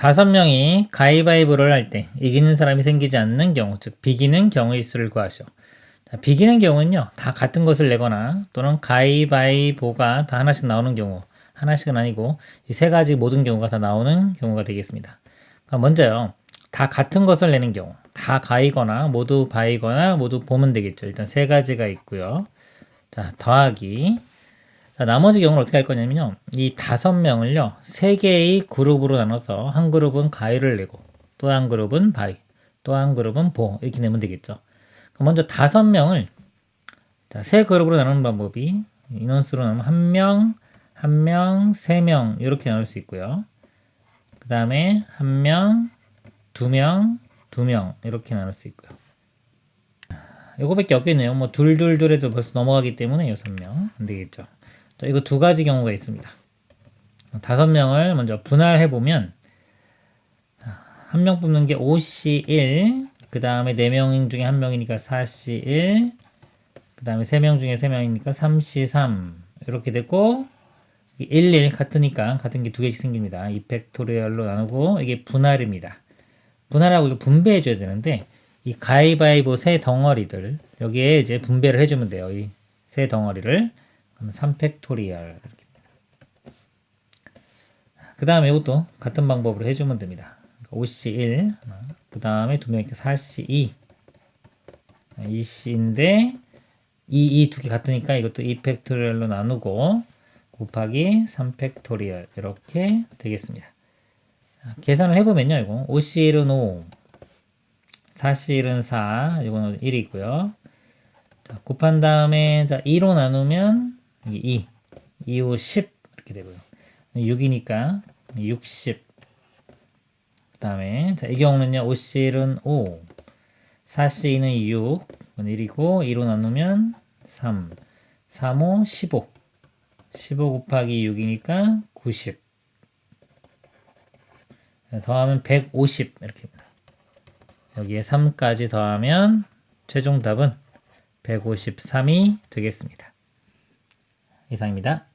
다섯 명이 가위바위보를 할 때 이기는 사람이 생기지 않는 경우, 즉 비기는 경우의 수를 구하시오. 자, 비기는 경우는요, 다 같은 것을 내거나 또는 가위바위보가 다 하나씩 나오는 경우, 하나씩은 아니고 이 세 가지 모든 경우가 다 나오는 경우가 되겠습니다. 그럼 먼저요, 다 같은 것을 내는 경우, 다 가이거나 모두 바이거나 모두 보면 되겠죠. 일단 세 가지가 있고요. 자, 더하기. 자, 나머지 경우는 어떻게 할 거냐면요. 이 다섯 명을요, 세 개의 그룹으로 나눠서 한 그룹은 가위를 내고, 또 한 그룹은 바위, 또 한 그룹은 보, 이렇게 내면 되겠죠. 그럼 먼저 다섯 명을, 자, 세 그룹으로 나누는 방법이, 인원수로 나누면 한 명, 한 명, 세 명, 이렇게 나눌 수 있고요. 그 다음에 한 명, 두 명, 두 명, 이렇게 나눌 수 있고요. 요거밖에 없겠네요. 뭐 둘 둘둘 해도 벌써 넘어가기 때문에 여섯 명 안 되겠죠. 자, 이거 두 가지 경우가 있습니다. 다섯 명을 먼저 분할해 보면 한 명 뽑는 게 5C 1, 그 다음에 네 명 중에 한 명이니까 4C 1, 그 다음에 세 명 중에 세 명이니까 3C 3 이렇게 됐고 1, 1 같으니까 같은 게 두 개씩 생깁니다. 이 팩토리얼로 나누고 이게 분할입니다. 분할하고 이거 분배해 줘야 되는데 이 가위바위보 세 덩어리들 여기에 이제 분배를 해주면 돼요. 이 세 덩어리를 그러면 3팩토리얼 그 다음에 이것도 같은 방법으로 해주면 됩니다. 5C1 그 다음에 두 명이니까 4C2 2C인데 2, 2 두 개 같으니까 이것도 2팩토리얼로 나누고 곱하기 3팩토리얼 이렇게 되겠습니다. 자, 계산을 해보면요. 이거 5C1은 5 4C1은 4 이거는 1이고요. 자, 곱한 다음에 자 2로 나누면 2 2, 5, 10 이렇게 되고요. 6이니까 60 그 다음에 자, 이 경우는요. 5C는 5 4C는 6 이건 1이고 2로 나누면 3 3, 5, 15 15 곱하기 6이니까 90 더하면 150 이렇게 됩니다. 여기에 3까지 더하면 최종 답은 153이 되겠습니다. 이상입니다.